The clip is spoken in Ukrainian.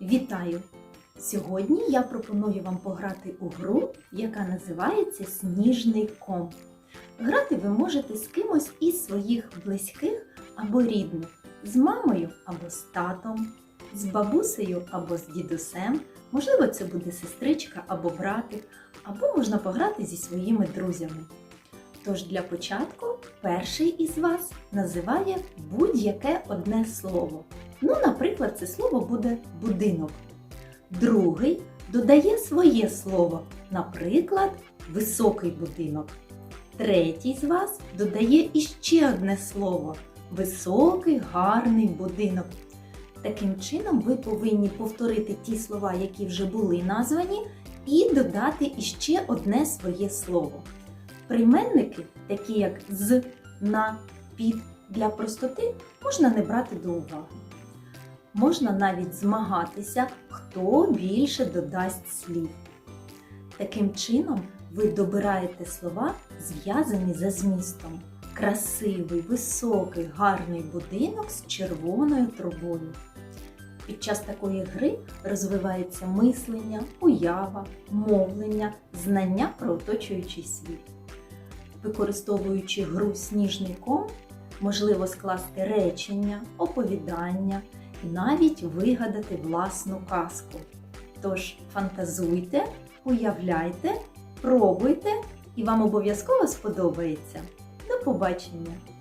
Вітаю! Сьогодні я пропоную вам пограти у гру, яка називається Сніжний ком. Грати ви можете з кимось із своїх близьких або рідних, з мамою або з татом, з бабусею або з дідусем. Можливо, це буде сестричка або братик, або можна пограти зі своїми друзями. Тож для початку перший із вас називає будь-яке одне слово. Ну, наприклад, це слово буде будинок. Другий додає своє слово, наприклад, високий будинок. Третій з вас додає іще одне слово високий, гарний будинок. Таким чином, ви повинні повторити ті слова, які вже були названі, і додати іще одне своє слово. Прийменники, такі як з, на, під, для простоти, можна не брати до уваги. Можна навіть змагатися, хто більше додасть слів. Таким чином, ви добираєте слова, зв'язані за змістом. Красивий, високий, гарний будинок з червоною трубою. Під час такої гри розвивається мислення, уява, мовлення, знання про оточуючий світ. Використовуючи гру сніжний ком, можливо скласти речення, оповідання і навіть вигадати власну казку. Тож фантазуйте, уявляйте, пробуйте, і вам обов'язково сподобається. До побачення!